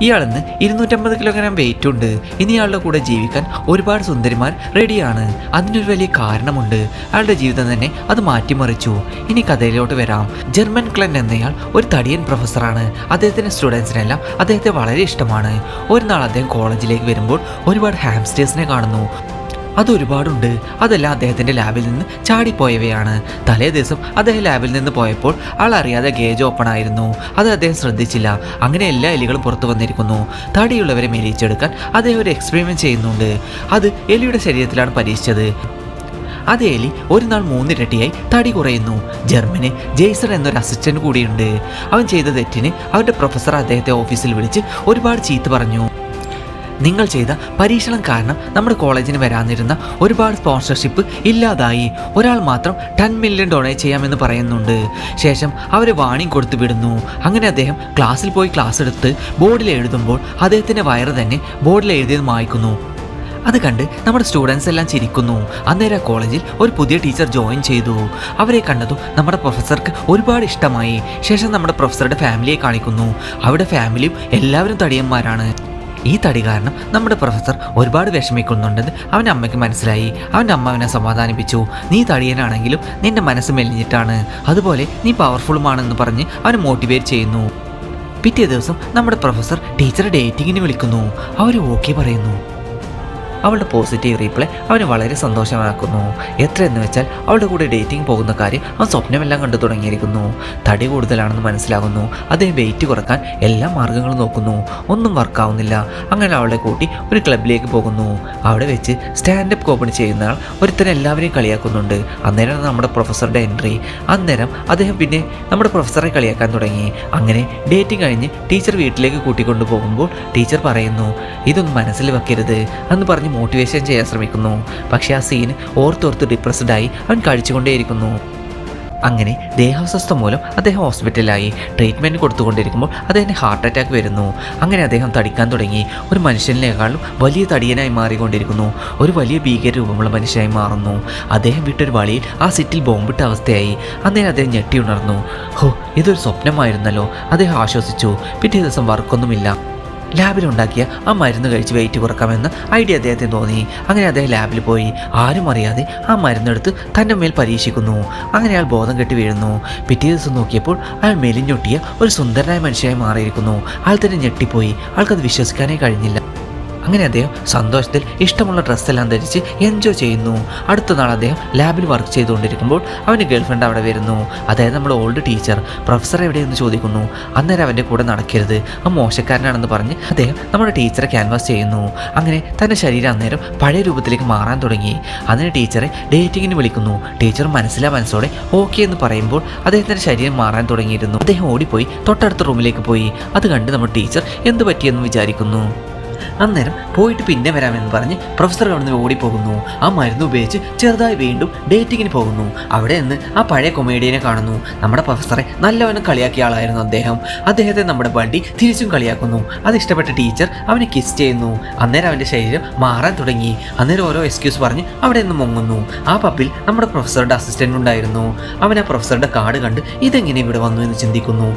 ഇയാളിന്ന് ഇരുന്നൂറ്റമ്പത് kilogram wait ഉണ്ട്. ഇനി ഇയാളുടെ കൂടെ ജീവിക്കാൻ ഒരുപാട് സുന്ദരിമാർ റെഡിയാണ് അതിനൊരു വലിയ കാരണമുണ്ട്. അയാളുടെ ജീവിതം തന്നെ അത് മാറ്റിമറിച്ചു. ഇനി കഥയിലോട്ട് വരാം. ജർമ്മൻ ക്ലൻ എന്നയാൾ ഒരു തടിയൻ പ്രൊഫസറാണ് അദ്ദേഹത്തിന്റെ സ്റ്റുഡൻസിനെല്ലാം അദ്ദേഹത്തെ വളരെ ഇഷ്ടമാണ്. ഒരു നാൾ അദ്ദേഹം കോളേജിലേക്ക് വരുമ്പോൾ ഒരുപാട് ഹാംസ്റ്റേഴ്സിനെ കാണുന്നു. അത് ഒരുപാടുണ്ട് അതെല്ലാം അദ്ദേഹത്തിന്റെ ലാബിൽ നിന്ന് ചാടിപ്പോയവയാണ്. തലേ ദിവസം അദ്ദേഹം ലാബിൽ നിന്ന് പോയപ്പോൾ ആൾ അറിയാതെ ഗേജ് ഓപ്പൺ ആയിരുന്നു. അത് അദ്ദേഹം ശ്രദ്ധിച്ചില്ല. അങ്ങനെ എല്ലാ എലികളും പുറത്തു വന്നിരിക്കുന്നു. തടിയുള്ളവരെ മെലിയിച്ചെടുക്കാൻ അദ്ദേഹം ഒരു എക്സ്പെരിമെന്റ് ചെയ്യുന്നുണ്ട്. അത് എലിയുടെ ശരീരത്തിലാണ് പരീക്ഷിച്ചത്. അതേ എലി ഒരു നാൾ മൂന്നിരട്ടിയായി തടി കുറയുന്നു. ജർമ്മന് ജെയ്സൺ എന്നൊരു അസിസ്റ്റന്റ് കൂടിയുണ്ട്. അവൻ ചെയ്ത തെറ്റിന് അവരുടെ പ്രൊഫസർ അദ്ദേഹത്തെ ഓഫീസിൽ വിളിച്ച് ഒരുപാട് ചീത്ത പറഞ്ഞു. നിങ്ങൾ ചെയ്ത പരീക്ഷണം കാരണം നമ്മുടെ കോളേജിന് വരാനിരുന്ന ഒരുപാട് സ്പോൺസർഷിപ്പ് ഇല്ലാതായി. ഒരാൾ മാത്രം ടെൻ മില്യൺ ഡൊണേറ്റ് ചെയ്യാമെന്ന് പറയുന്നുണ്ട്. ശേഷം അവരെ വാണിംഗ് കൊടുത്തു വിടുന്നു. അങ്ങനെ അദ്ദേഹം ക്ലാസ്സിൽ പോയി ക്ലാസ് എടുത്ത് ബോർഡിൽ എഴുതുമ്പോൾ അദ്ദേഹത്തിന്റെ വയറ് തന്നെ ബോർഡിൽ എഴുതിയത് മായ്ക്കുന്നു. അത് കണ്ട് നമ്മുടെ സ്റ്റുഡൻസ് എല്ലാം ചിരിക്കുന്നു. അന്നേരം കോളേജിൽ ഒരു പുതിയ ടീച്ചർ ജോയിൻ ചെയ്തു. അവരെ കണ്ടതും നമ്മുടെ പ്രൊഫസർക്ക് ഒരുപാട് ഇഷ്ടമായി. ശേഷം നമ്മുടെ പ്രൊഫസറുടെ ഫാമിലിയെ കാണിക്കുന്നു. അവരുടെ ഫാമിലിയും എല്ലാവരും തടിയന്മാരാണ്. ഈ തടി കാരണം നമ്മുടെ പ്രൊഫസർ ഒരുപാട് വിഷമിക്കുന്നുണ്ടെന്ന് അവന്റെ അമ്മയ്ക്ക് മനസ്സിലായി. അവന്റെ അമ്മ അവനെ സമാധാനിപ്പിച്ചു. നീ തടിയനാണെങ്കിലും നിന്റെ മനസ്സ് മെലിഞ്ഞിട്ടാണ്. അതുപോലെ നീ പവർഫുള്ളുമാണെന്ന് പറഞ്ഞ് അവനെ മോട്ടിവേറ്റ് ചെയ്യുന്നു. പിറ്റേ ദിവസം നമ്മുടെ പ്രൊഫസർ ടീച്ചറെ ഡേറ്റിങ്ങിന് വിളിക്കുന്നു. അവർ ഓക്കെ പറയുന്നു. അവളുടെ പോസിറ്റീവ് റീപ്ലൈ അവനെ വളരെ സന്തോഷമാക്കുന്നു. എത്ര എന്ന് വെച്ചാൽ അവളുടെ കൂടെ ഡേറ്റിംഗ് പോകുന്ന കാര്യം അവൻ സ്വപ്നമെല്ലാം കണ്ടു തുടങ്ങിയിരിക്കുന്നു. തടി കൂടുതലാണെന്ന് മനസ്സിലാകുന്നു. അദ്ദേഹം വെയിറ്റ് കുറയ്ക്കാൻ എല്ലാ മാർഗങ്ങളും നോക്കുന്നു. ഒന്നും വർക്കാവുന്നില്ല അങ്ങനെ അവളെ കൂട്ടി ഒരു ക്ലബിലേക്ക് പോകുന്നു. അവിടെ വെച്ച് സ്റ്റാൻഡപ്പ് കോമഡി ചെയ്യുന്ന ആൾ ഒരുത്തരം എല്ലാവരെയും കളിയാക്കുന്നുണ്ട്. അന്നേരം നമ്മുടെ പ്രൊഫസറുടെ എൻട്രി അന്നേരം അദ്ദേഹം പിന്നെ നമ്മുടെ പ്രൊഫസറെ കളിയാക്കാൻ തുടങ്ങി. അങ്ങനെ ഡേറ്റിംഗ് കഴിഞ്ഞ് ടീച്ചർ വീട്ടിലേക്ക് കൂട്ടിക്കൊണ്ടു പോകുമ്പോൾ ടീച്ചർ പറയുന്നു ഇതൊന്നും മനസ്സിൽ വെക്കരുത് എന്ന് പറഞ്ഞ് മോട്ടിവേഷൻ ചെയ്യാൻ ശ്രമിക്കുന്നു. പക്ഷേ ആ സീൻ ഓർത്തോർത്ത് ഡിപ്രസ്ഡ് ആയി അവൻ കഴിച്ചുകൊണ്ടേയിരിക്കുന്നു. അങ്ങനെ ദേഹാസ്വസ്ഥ മൂലം അദ്ദേഹം ഹോസ്പിറ്റലിലായി ട്രീറ്റ്മെന്റ് കൊടുത്തുകൊണ്ടിരിക്കുമ്പോൾ അദ്ദേഹത്തിന് ഹാർട്ട് അറ്റാക്ക് വരുന്നു. അങ്ങനെ അദ്ദേഹം തടിക്കാൻ തുടങ്ങി. ഒരു മനുഷ്യനേക്കാളും വലിയ തടിയനായി മാറിക്കൊണ്ടിരിക്കുന്നു. ഒരു വലിയ ഭീകര രൂപമുള്ള മനുഷ്യനായി മാറുന്നു. അദ്ദേഹം വിട്ടൊരു വളിയിൽ ആ സിറ്റിൽ ബോംബിട്ട അവസ്ഥയായി. അന്നേരം അദ്ദേഹം ഞെട്ടി ഉണർന്നു. ഹോ ഇതൊരു സ്വപ്നമായിരുന്നല്ലോ. അദ്ദേഹം ആശ്വസിച്ചു. പിറ്റേ ദിവസം വർക്കൊന്നുമില്ല ലാബിലുണ്ടാക്കിയ ആ മരുന്ന് കഴിച്ച് വെയിറ്റ് കുറക്കാമെന്ന് ഐഡിയ അദ്ദേഹത്തിന് തോന്നി. അങ്ങനെ അദ്ദേഹം ലാബിൽ പോയി. ആരും അറിയാതെ ആ മരുന്നെടുത്ത് തന്റെ മേൽ പരീക്ഷിക്കുന്നു. അങ്ങനെ അയാൾ ബോധം കെട്ടി വീഴുന്നു. പിറ്റേ ദിവസം നോക്കിയപ്പോൾ അയാൾ മെലിഞ്ഞൊട്ടിയ ഒരു സുന്ദരനായ മനുഷ്യനായി മാറിയിരിക്കുന്നു. അയാൾ തന്നെ ഞെട്ടിപ്പോയി. ആൾക്കത് വിശ്വസിക്കാനേ കഴിഞ്ഞില്ല. അങ്ങനെ അദ്ദേഹം സന്തോഷത്തിൽ ഇഷ്ടമുള്ള ഡ്രസ്സെല്ലാം ധരിച്ച് എൻജോയ് ചെയ്യുന്നു. അടുത്ത നാൾ അദ്ദേഹം ലാബിൽ വർക്ക് ചെയ്തുകൊണ്ടിരിക്കുമ്പോൾ അവന്റെ ഗേൾഫ്രണ്ട് അവിടെ വരുന്നു. അതായത് നമ്മുടെ ഓൾഡ് ടീച്ചർ പ്രൊഫസർ എവിടെയെന്ന് ചോദിക്കുന്നു. അന്നേരം അവന്റെ കൂടെ നടക്കരുത്. ആ മോശക്കാരനാണെന്ന് പറഞ്ഞ് അദ്ദേഹം നമ്മുടെ ടീച്ചറെ ക്യാൻവാസ് ചെയ്യുന്നു. അങ്ങനെ തന്റെ ശരീരം അന്നേരം പഴയ രൂപത്തിലേക്ക് മാറാൻ തുടങ്ങി. അതിന് ടീച്ചറെ ഡേറ്റിങ്ങിന് വിളിക്കുന്നു. ടീച്ചർ മനസ്സിലാ മനസ്സോടെ ഓക്കെ എന്ന് പറയുമ്പോൾ അദ്ദേഹത്തിന്റെ ശരീരം മാറാൻ തുടങ്ങിയിരുന്നു. അദ്ദേഹം ഓടിപ്പോയി തൊട്ടടുത്ത റൂമിലേക്ക് പോയി. അത് കണ്ട് നമ്മുടെ ടീച്ചർ എന്ത് പറ്റിയെന്ന് വിചാരിക്കുന്നു. അന്നേരം പോയിട്ട് പിന്നെ വരാമെന്ന് പറഞ്ഞ് പ്രൊഫസർ അവിടുന്ന് ഓടിപ്പോകുന്നു. ആ മരുന്ന് ഉപയോഗിച്ച് ചെറുതായി വീണ്ടും ഡേറ്റിങ്ങിന് പോകുന്നു. അവിടെ നിന്ന് ആ പഴയ കൊമേഡിയനെ കാണുന്നു. നമ്മുടെ പ്രൊഫസറെ നല്ലവണ്ണം കളിയാക്കിയ ആളായിരുന്നു അദ്ദേഹം. അദ്ദേഹത്തെ നമ്മുടെ ബണ്ടി തിരിച്ചും കളിയാക്കുന്നു. അത് ഇഷ്ടപ്പെട്ട ടീച്ചർ അവനെ കിസ് ചെയ്യുന്നു. അന്നേരം അവന്റെ ശരീരം മാറാൻ തുടങ്ങി. അന്നേരം ഓരോ എക്സ്ക്യൂസ് പറഞ്ഞ് അവിടെ നിന്ന് മുങ്ങുന്നു. ആ പപ്പിൽ നമ്മുടെ പ്രൊഫസറുടെ അസിസ്റ്റന്റ് ഉണ്ടായിരുന്നു. അവൻ ആ പ്രൊഫസറുടെ കാർഡ് കണ്ട് ഇതെങ്ങനെ ഇവിടെ വന്നു എന്ന് ചിന്തിക്കുന്നു.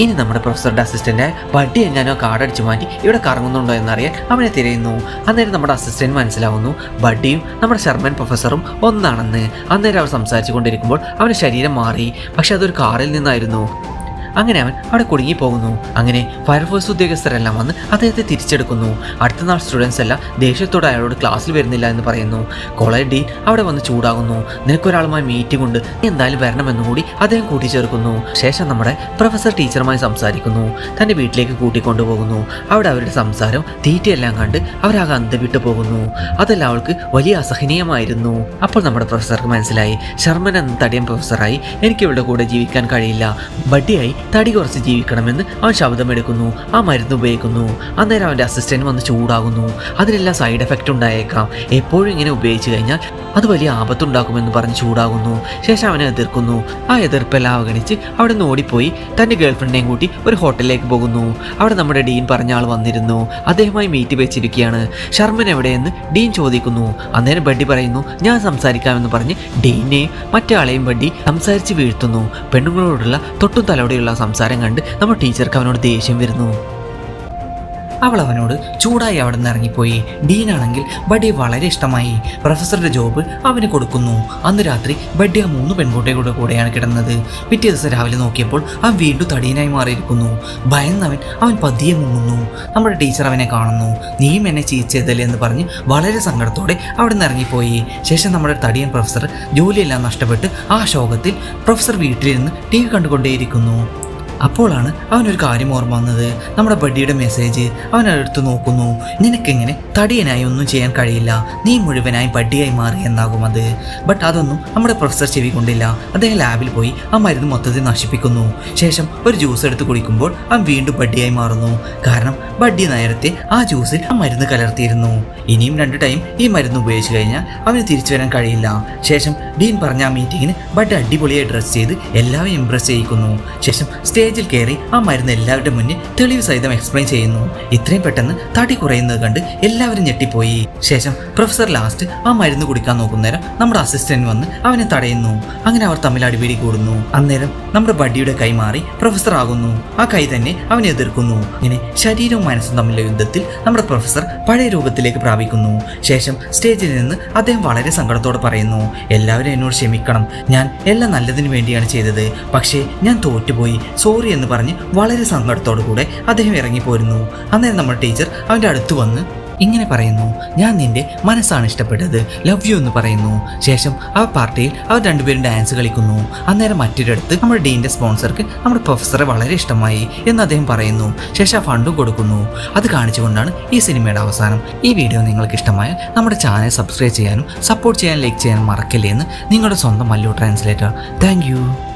ഇനി നമ്മുടെ പ്രൊഫസറുടെ അസിസ്റ്റന്റ് പട്ടി എങ്ങാനോ കാർഡടിച്ചു മാറ്റി ഇവിടെ കറങ്ങുന്നുണ്ടോ എന്നറിയാൻ അവനെ തിരയുന്നു. അന്നേരം നമ്മുടെ അസിസ്റ്റന്റ് മനസ്സിലാവുന്നു ബഡ്ഡിയും നമ്മുടെ ശർമ്മൻ പ്രൊഫസറും ഒന്നാണെന്ന്. അന്നേരം അവർ സംസാരിച്ചു കൊണ്ടിരിക്കുമ്പോൾ അവന്റെ ശരീരം മാറി. പക്ഷെ അതൊരു കാറിൽ നിന്നായിരുന്നു. അങ്ങനെ അവൻ അവിടെ കുടുങ്ങി പോകുന്നു അങ്ങനെ ഫയർഫോഴ്സ് ഉദ്യോഗസ്ഥരെല്ലാം വന്ന് അദ്ദേഹത്തെ തിരിച്ചെടുക്കുന്നു. അടുത്ത നാൾ സ്റ്റുഡൻസ് എല്ലാം ദേഷ്യത്തോടെ അയാളോട് ക്ലാസ്സിൽ വരുന്നില്ല എന്ന് പറയുന്നു. കോളേജ് ഡീൻ അവിടെ വന്ന് ചൂടാകുന്നു. നിനക്കൊരാളുമായി മീറ്റിംഗ് ഉണ്ട്. എന്തായാലും വരണമെന്ന് കൂടി അദ്ദേഹം കൂട്ടിച്ചേർക്കുന്നു. ശേഷം നമ്മുടെ പ്രൊഫസർ ടീച്ചറുമായി സംസാരിക്കുന്നു. തന്റെ വീട്ടിലേക്ക് കൂട്ടിക്കൊണ്ടുപോകുന്നു. അവിടെ അവരുടെ സംസാരം തീറ്റയെല്ലാം കണ്ട് അവരാകെ അന്തവിട്ടു പോകുന്നു അതെല്ലാം അവൾക്ക് വലിയ അസഹനീയമായിരുന്നു. അപ്പോൾ നമ്മുടെ പ്രൊഫസർക്ക് മനസ്സിലായി. ശർമ്മൻ എന്ന തടിയൻ പ്രൊഫസറായി എനിക്ക് ഇവളുടെ കൂടെ ജീവിക്കാൻ കഴിയില്ല. ബഡ്ഡിയായി തടി കുറച്ച് ജീവിക്കണമെന്ന് അവൻ ശബ്ദമെടുക്കുന്നു. ആ മരുന്ന് ഉപയോഗിക്കുന്നു. അന്നേരം അവന്റെ അസിസ്റ്റന്റ് വന്ന് ചൂടാകുന്നു. അതിനെല്ലാം സൈഡ് എഫക്റ്റ് ഉണ്ടായേക്കാം. എപ്പോഴും ഇങ്ങനെ ഉപയോഗിച്ച് കഴിഞ്ഞാൽ അത് വലിയ ആപത്തുണ്ടാക്കുമെന്ന് പറഞ്ഞ് ചൂടാകുന്നു. ശേഷം അവനെ എതിർക്കുന്നു. ആ എതിർപ്പെല്ലാം അവഗണിച്ച് അവിടെ നിന്ന് ഓടിപ്പോയി തന്റെ ഗേൾഫ്രണ്ടിനെയും കൂട്ടി ഒരു ഹോട്ടലിലേക്ക് പോകുന്നു. അവിടെ നമ്മുടെ ഡീൻ പറഞ്ഞ ആൾ വന്നിരുന്നു. അദ്ദേഹമായി മീറ്റ് വെച്ചിരിക്കുകയാണ്. ശർമ്മൻ എവിടെയെന്ന് ഡീൻ ചോദിക്കുന്നു. അന്നേരം ബഡ്ഡി പറയുന്നു ഞാൻ സംസാരിക്കാമെന്ന് പറഞ്ഞ് ഡീനെയും മറ്റേ ആളെയും ബഡ്ഡി സംസാരിച്ച് വീഴ്ത്തുന്നു. പെണ്ണുങ്ങളോടുള്ള തൊട്ടും തലോടെയുള്ള സംസാരം കണ്ട് നമ്മുടെ ടീച്ചർക്ക് അവനോട് ദേഷ്യം വരുന്നു. അവൾ അവനോട് ചൂടായി അവിടെ നിന്ന് ഇറങ്ങിപ്പോയി. ഡീനാണെങ്കിൽ ബഡിയെ വളരെ ഇഷ്ടമായി. പ്രൊഫസറുടെ ജോബ് അവന് കൊടുക്കുന്നു. അന്ന് രാത്രി ബഡ്ഡി ആ മൂന്ന് പെൺകുട്ടികളുടെ കൂടെയാണ് കിടന്നത്. പിറ്റേ ദിവസം രാവിലെ നോക്കിയപ്പോൾ അവൻ വീണ്ടും തടിയനായി മാറിയിരിക്കുന്നു. ഭയന്നവൻ അവൻ പതിയെ മുങ്ങുന്നു. നമ്മുടെ ടീച്ചർ അവനെ കാണുന്നു. നീയും എന്നെ ചീച്ചതല്ലേ എന്ന് പറഞ്ഞ് വളരെ സങ്കടത്തോടെ അവിടെ നിന്ന് ഇറങ്ങിപ്പോയി. ശേഷം നമ്മുടെ തടിയൻ പ്രൊഫസർ ജോലിയെല്ലാം നഷ്ടപ്പെട്ട് ആ ശോകത്തിൽ പ്രൊഫസർ വീട്ടിലിരുന്ന് ടി വി കണ്ടുകൊണ്ടേയിരിക്കുന്നു. അപ്പോഴാണ് അവനൊരു കാര്യം ഓർമ്മ വന്നത്. നമ്മുടെ ബഡ്ഡിയുടെ മെസ്സേജ് അവൻ അടുത്ത് നോക്കുന്നു. നിനക്കിങ്ങനെ തടിയനായി ഒന്നും ചെയ്യാൻ കഴിയില്ല. നീ മുഴുവനായി ബഡ്ഡിയായി മാറി എന്നാകും അത്. ബട്ട് അതൊന്നും നമ്മുടെ പ്രൊഫസർ ചെവി കൊണ്ടില്ല. അദ്ദേഹം ലാബിൽ പോയി ആ മരുന്ന് മൊത്തത്തിൽ നശിപ്പിക്കുന്നു. ശേഷം ഒരു ജ്യൂസ് എടുത്ത് കുടിക്കുമ്പോൾ അവൻ വീണ്ടും ബഡ്ഡിയായി മാറുന്നു. കാരണം ബഡ്ഡി നേരത്തെ ആ ജ്യൂസിൽ ആ മരുന്ന് കലർത്തിയിരുന്നു. ഇനിയും രണ്ട് ടൈം ഈ മരുന്ന് ഉപയോഗിച്ച് കഴിഞ്ഞാൽ അവന് തിരിച്ചു വരാൻ കഴിയില്ല. ശേഷം ഡീൻ പറഞ്ഞ ആ മീറ്റിങ്ങിന് ബഡ് അടിപൊളിയായി ഡ്രസ് ചെയ്ത് എല്ലാവരും ഇംപ്രസ് ചെയ്യിക്കുന്നു. ശേഷം സ്റ്റേജിൽ കയറി ആ മരുന്ന് എല്ലാവരുടെ മുന്നിൽ തെളിവ് സഹിതം എക്സ്പ്ലെയിൻ ചെയ്യുന്നു. ഇത്രയും പെട്ടെന്ന് തടി കുറയുന്നത് കണ്ട് എല്ലാവരും ഞെട്ടിപ്പോയി. ശേഷം പ്രൊഫസർ ലാസ്റ്റ് ആ മരുന്ന് കുടിക്കാൻ നോക്കുന്നേരം നമ്മുടെ അസിസ്റ്റന്റ് വന്ന് അവനെ തടയുന്നു. അങ്ങനെ അവർ തമ്മിൽ അടിപിടി കൂടുന്നു. അന്നേരം നമ്മുടെ ബഡിയുടെ കൈ മാറി പ്രൊഫസർ ആകുന്നു. ആ കൈ തന്നെ അവനെ എതിർക്കുന്നു. ഇങ്ങനെ ശരീരവും മനസ്സും തമ്മിലുള്ള യുദ്ധത്തിൽ നമ്മുടെ പ്രൊഫസർ പഴയ രൂപത്തിലേക്ക് പ്രാപിക്കുന്നു. ശേഷം സ്റ്റേജിൽ നിന്ന് അദ്ദേഹം വളരെ സങ്കടത്തോടെ പറയുന്നു എല്ലാവരും എന്നോട് ക്ഷമിക്കണം. ഞാൻ എല്ലാം നല്ലതിനു വേണ്ടിയാണ് ചെയ്തത്. പക്ഷേ ഞാൻ തോറ്റുപോയി. സോറി എന്ന് പറഞ്ഞ് വളരെ സങ്കടത്തോടു കൂടെ അദ്ദേഹം ഇറങ്ങിപ്പോരുന്നു. അന്നേരം നമ്മുടെ ടീച്ചർ അവന്റെ അടുത്ത് വന്ന് ഇങ്ങനെ പറയുന്നു ഞാൻ നിന്റെ മനസ്സാണ് ഇഷ്ടപ്പെട്ടത്. ലവ് യു എന്ന് പറയുന്നു. ശേഷം ആ പാർട്ടിയിൽ അവർ രണ്ടുപേരും ഡാൻസ് കളിക്കുന്നു. അന്നേരം മറ്റൊരിടത്ത് നമ്മുടെ ഡീന്റെ സ്പോൺസർക്ക് നമ്മുടെ പ്രൊഫസറെ വളരെ ഇഷ്ടമായി എന്ന് അദ്ദേഹം പറയുന്നു. ശേഷം ആ ഫണ്ടും കൊടുക്കുന്നു. അത് കാണിച്ചുകൊണ്ടാണ് ഈ സിനിമയുടെ അവസാനം. ഈ വീഡിയോ നിങ്ങൾക്ക് ഇഷ്ടമായാൽ നമ്മുടെ ചാനൽ സബ്സ്ക്രൈബ് ചെയ്യാനും സപ്പോർട്ട് ചെയ്യാൻ ലൈക്ക് ചെയ്യാനും മറക്കല്ലേ എന്ന് നിങ്ങളുടെ സ്വന്തം മല്ലു ട്രാൻസ്ലേറ്റർ. താങ്ക്